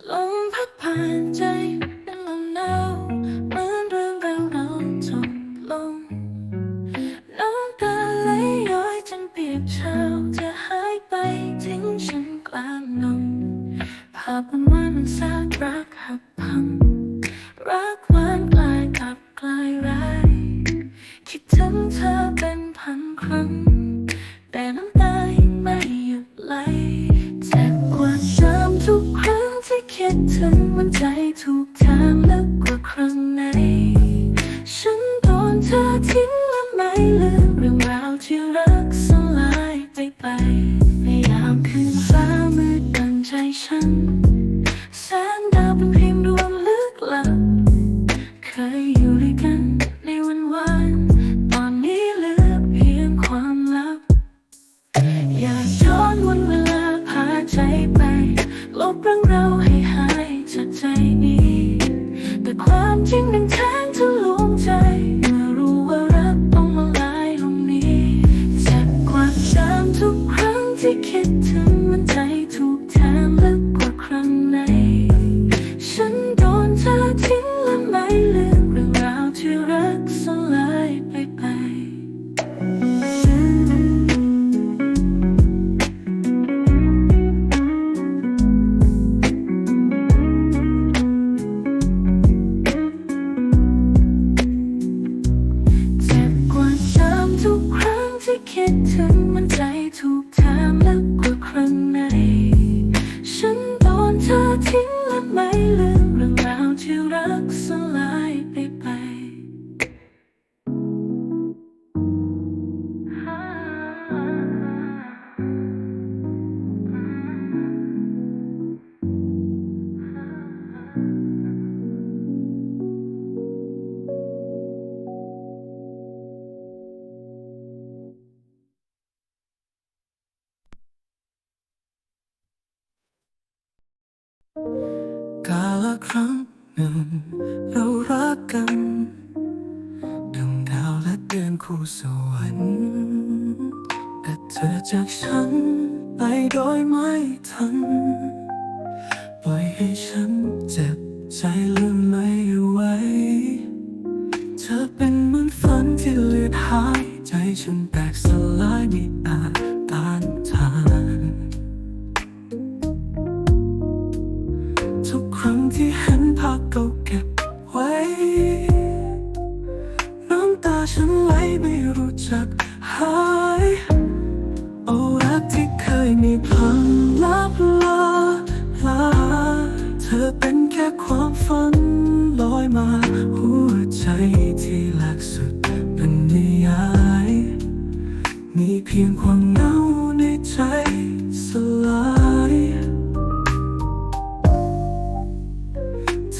Long กัน ดวงดาวและเดือนคู่สวรรค์แต่เธอจากฉันไปโดยไม่ทัน ปล่อยให้ฉันเจ็บใจลืม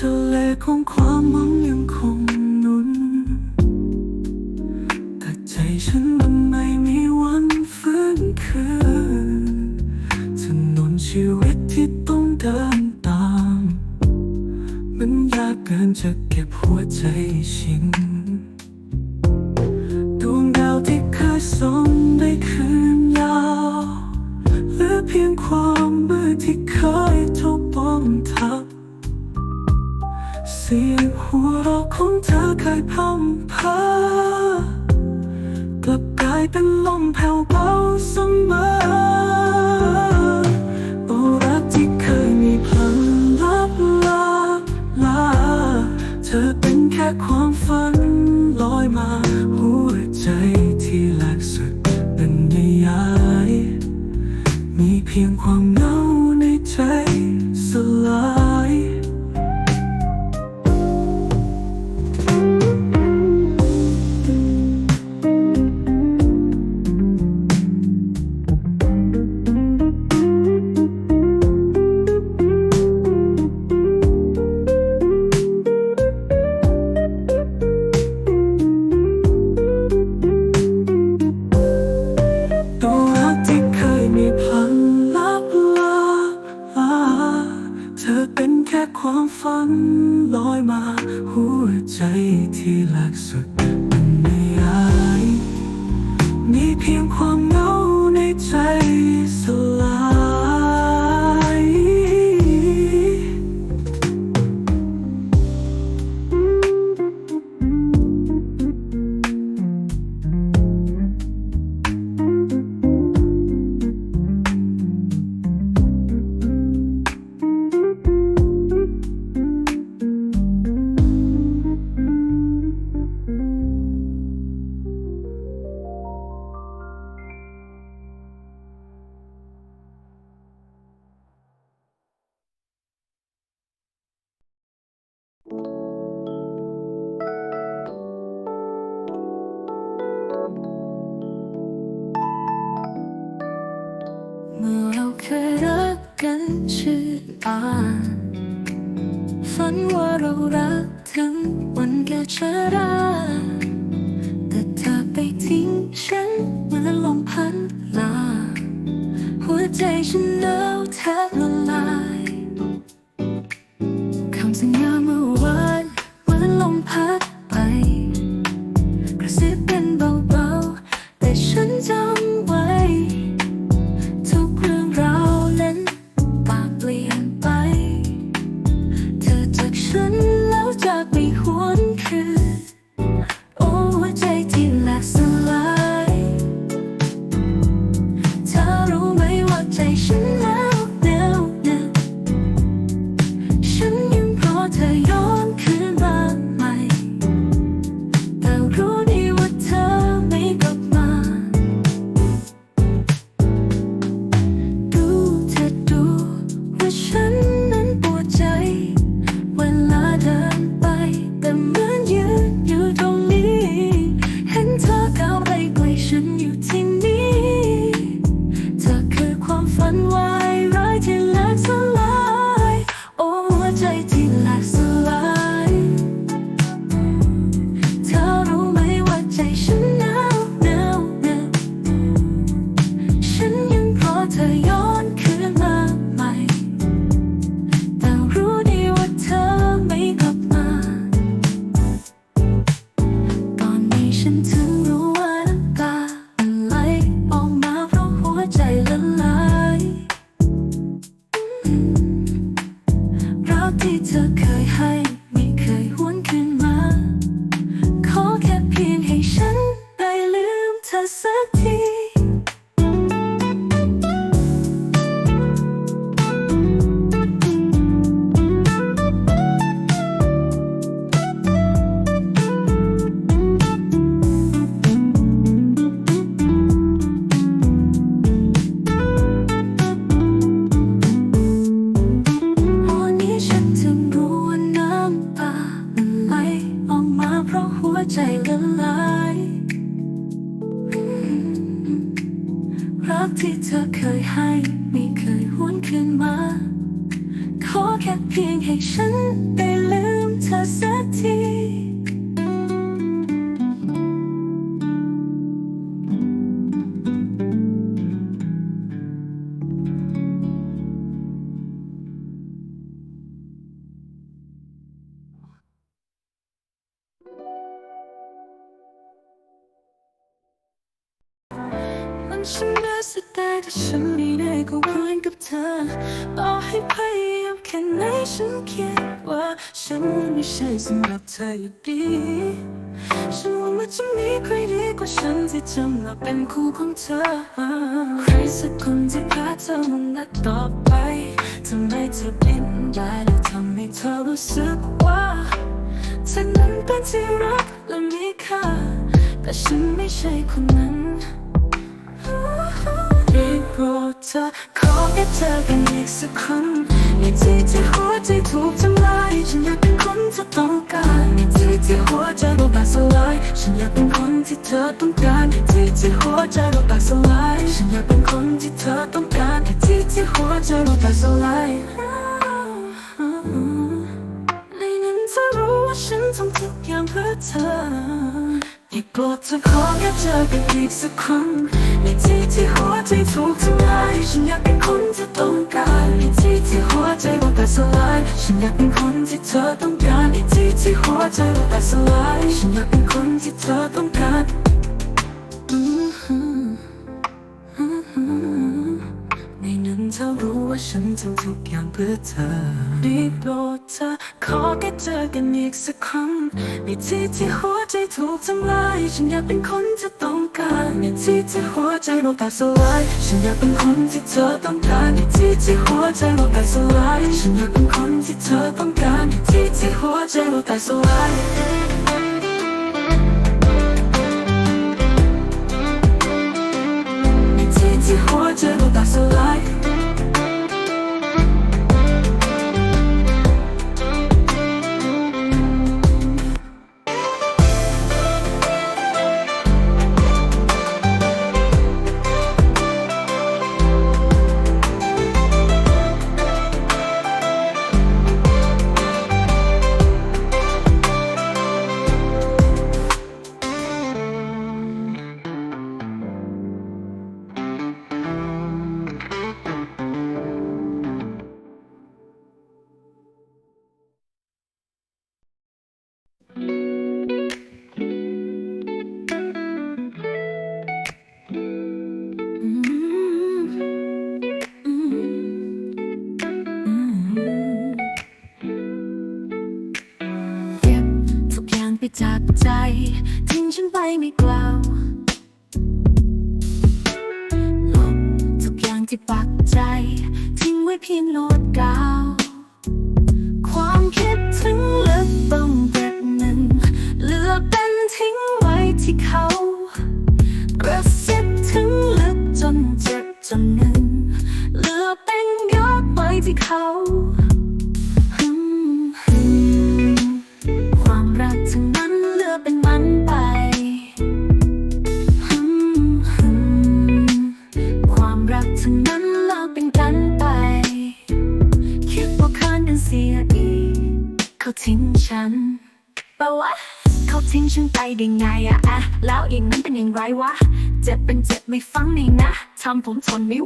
ทะเลของความมอง 天荒 เธออยู่ดีฉันหว่ามันจะมีใครดีกว่าฉันที่จะมาเป็นคู่ของเธอ ใครสักคนที่พาเธอมานัดต่อไปทำไมเธอเปลี่ยนได้และทำให้เธอรู้สึกว่าเธอนั้นเป็นที่รักและมีค่าแต่ฉันไม่ใช่คนนั้นได้โปรดเธอขอแค่เจอกันอีกสักครั้ งในที่ที่หัวใจถูกทำลายฉันอยากเป็นคนที่ต้องการในที่ที่หัวใจเราแตกสลายฉันอยากเป็นคนที่เธอต้องการในที่ที่หัวใจเราแตกสลายฉันอยากเป็นคนที่เธอต้องการในที่ที่หัวใจเราแตกสลายในนั้นเธอรู้ว่าฉันทำทุกอย่างเพื่อเธอ ได้โปรดเธอขอแค่เจอกันอีกสักครั้งในที่ที่หัวใจถูกทำลายฉันอยากเป็นคนที่ต้องการในที่ที่หัวใจว่าแต่สลายฉันอยากเป็นคนที่เธอต้องการในที่ที่หัวใจว่าแต่สลายฉันอยากเป็นคนที่เธอต้องการ ว่าฉันทำทุกอย่างเพื่อเธอได้โปรดเธอขอแค่เจอกันอีกสักครั้งในที่ที่หัวใจถูกทำลายฉันอยากเป็นคนที่ต้องการในที่ที่หัวใจเราแตกสลายฉันอยากเป็นคนที่เธอต้องการในที่ที่หัวใจเราแตกสลายฉันอยากเป็นคนที่เธอต้องการในที่ที่หัวใจเราแตกสลายในที่ที่หัวใจเราแตกสลาย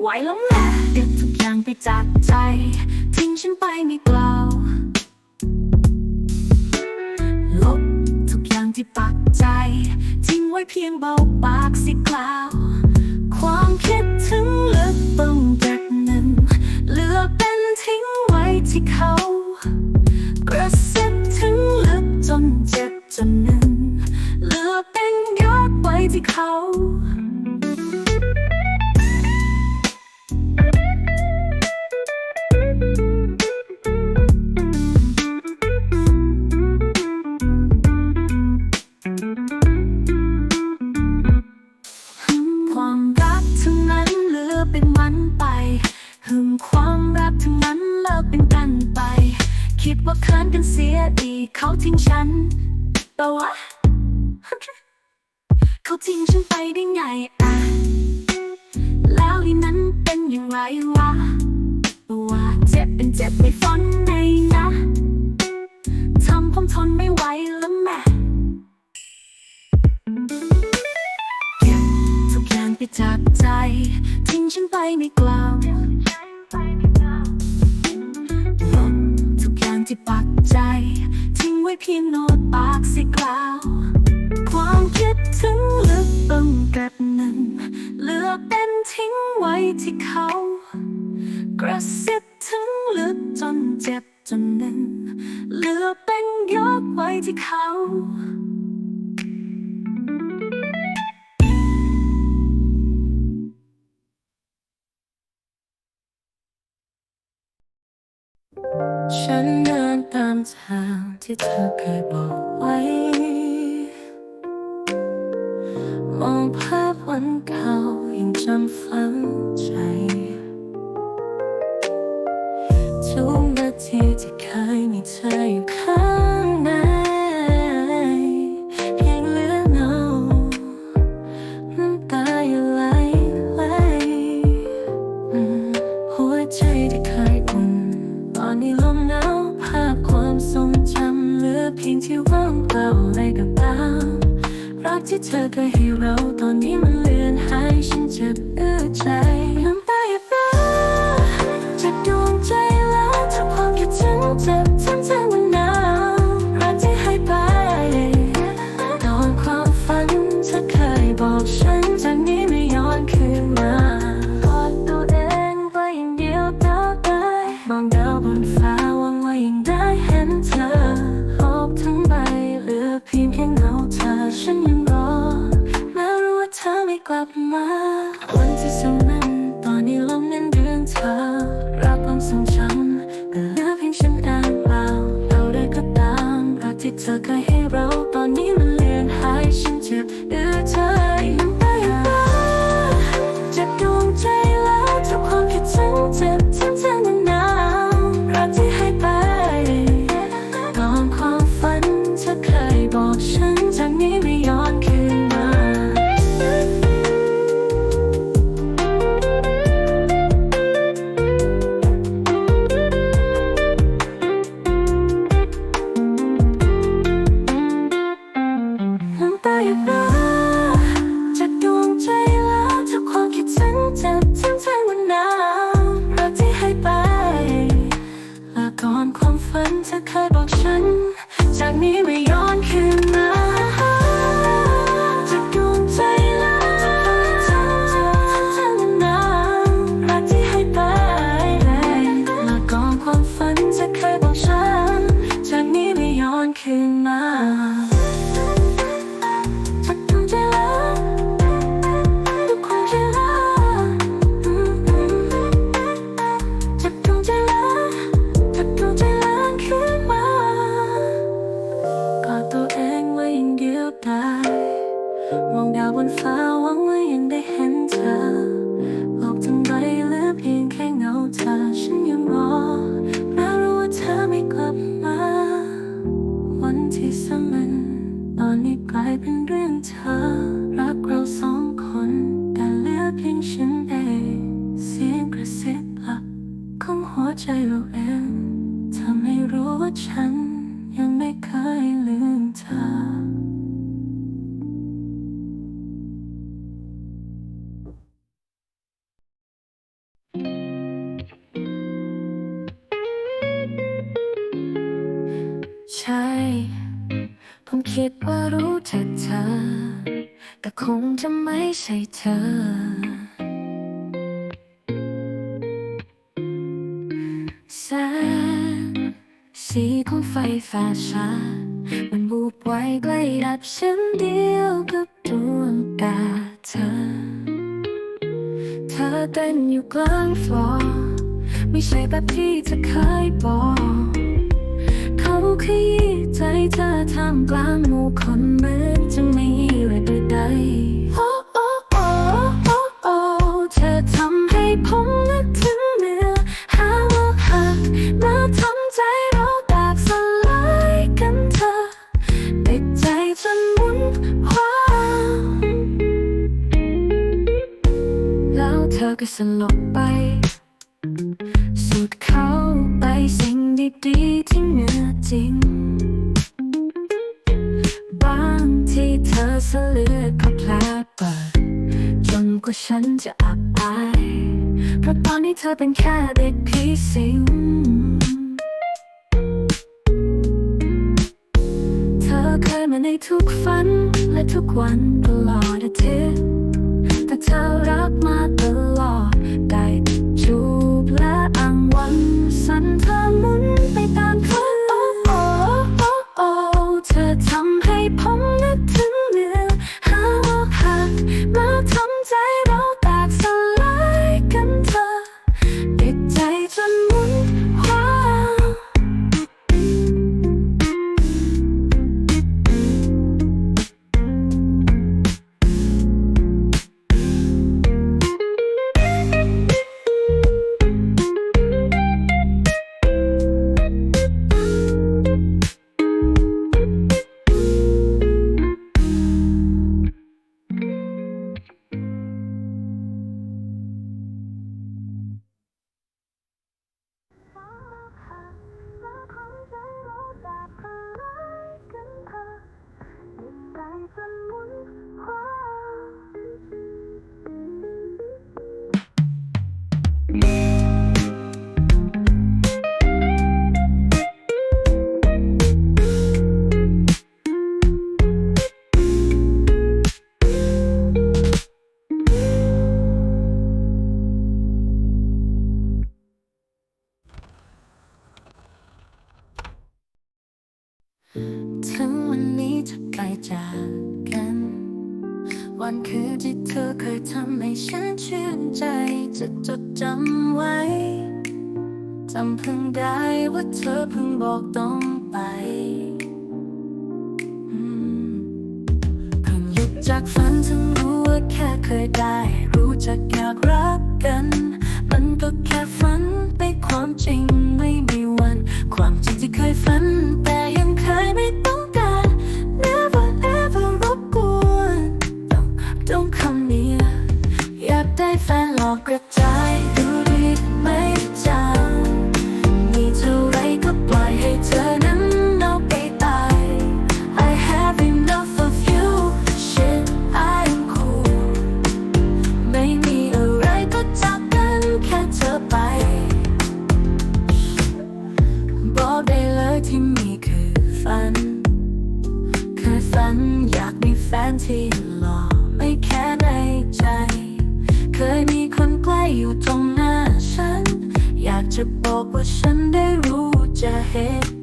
วแล้วแหละเด็ดทุกอย่างไปจากใจ ทิ้งฉันไปไม่เปล่า ลบทุกอย่างที่ปักใจ ทิ้งไว้เพียงเบาปากสิกล่าว Pinoy ที่เธอเคยบอกไว้ มองภาพวันเก่ายังจำฝังใจทุกนาทีที่เคยมีเธออยู่ข้างในยังเหลือเงาน้ำตาอยู่ไหลไหลหัวใจที่เคยอุ่นตอนนี้ เพียงที่ว่างเปล่าอะไรกับเปรักที่เธอเคยให้เราตอนนี้มันเลือนหายฉันเจ็บอื้อใจ ใช่ผมคิดว่ารู้จักเธอ แต่คงจะไม่ใช่เธอ แสงสีของไฟแฟ้าชามันบูบไว้ใกล้ดับเช่นเดียวกับดวงตาเธอ เธอเต้นอยู่กลางฟลอร์ไม่ใช่แบบที่เธอเคยบอก ขาขยี้ใจเธอทำกลางหมู่คนเมือจะไม่อะไรใดโอ้โอ้โอ้โอ้โอ้เธอทำให้ผมนึกถึงเนื้อหาว่าหักมาทำใจเราแตกสลายกันเธอติดใจจนหมุนว้าวแล้วเธอก็สลบไป สุดเข้าไปสิ่งดีๆ ธอเป็นแค่เด็กผีสิง เธอเคยมาในทุกฝันและทุกวันตลอด วันคือที่เธอเคยทำให้ฉันชื่นใจ จะจดจำไว้จำเพิ่งได้ว่าเธอเพิ่งบอกต้องไปเพิ่งหยุดจากฝันถึงรู้ว่าแค่เคยได้ รู้จักอยากรักกัน มันก็แค่ฝันไปความจริงไม่มีวัน ความจริงที่เคยฝัน แต่ยังเคยไม่ต้อง อกกระจายดูดีไม่จังมีเท่าไรก็ปล่อยให้เธอนั้นเอาไปตาย I have enough of you shit I'm cool ไม่มีอะไรก็จากกันแค่เธอไป บอกได้เลยที่มีคือฝัน คือฝันอยากมีแฟนที่หล่อไม่แค่ในใจ อยู่ตรงหน้าฉัน อยากจะบอกว่าฉันได้รู้จะเห็น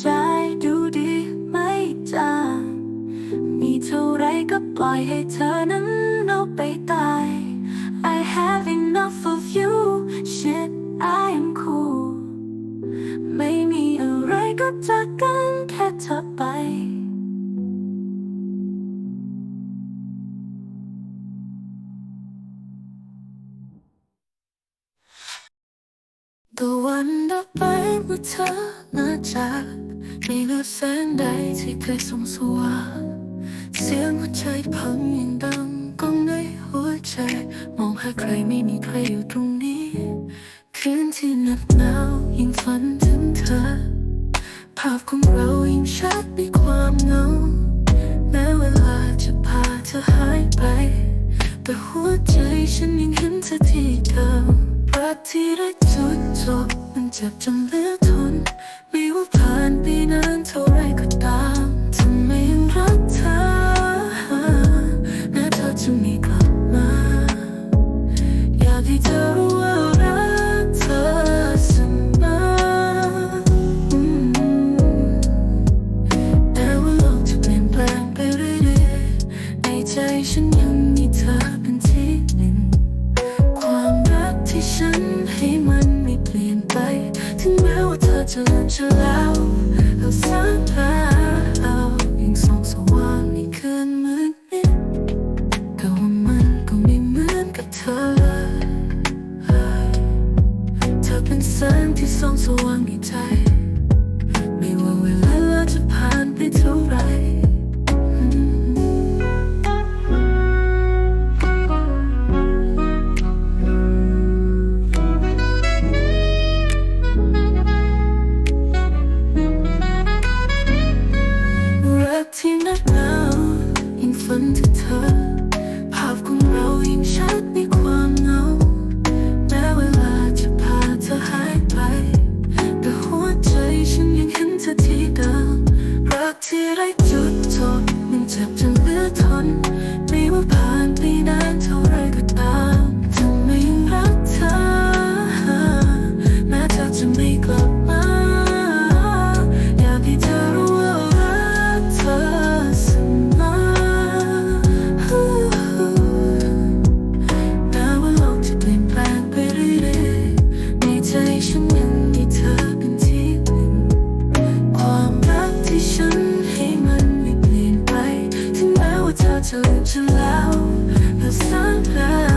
ใจดูดีไม่จ้งมีเท่าไรก็ปล่อยให้เธอนั้นเอาไปตาย I have enough of you shit I am cool ไม่มีอะไรก็จากกันแค่เธอไป เมื่อเธอมาจากไม่เลือแสงใดที่เคยส่งสว่างเสียงหัวใจพังยังดังก้องในหัวใจ มองหาใครไม่มีใครอยู่ตรงนี้ คืนที่หนักหนาวยิ่งฝันถึงเธอ ภาพของเรายิ่งชัดในความเหงาแม้เวลาจะพาเธอหายไป แต่หัวใจฉันยังเห็นเธอที่เดิมรักที่ได้จุดจบ เจ็บจนเหลือทน ไม่ว่าผ่านไปนานเท่าไรก็ตามทำไมยังรักเธอแม้เธอจะไม่กลับมา อยากให้เธอรู้ว่า ลี่ยนไปถึ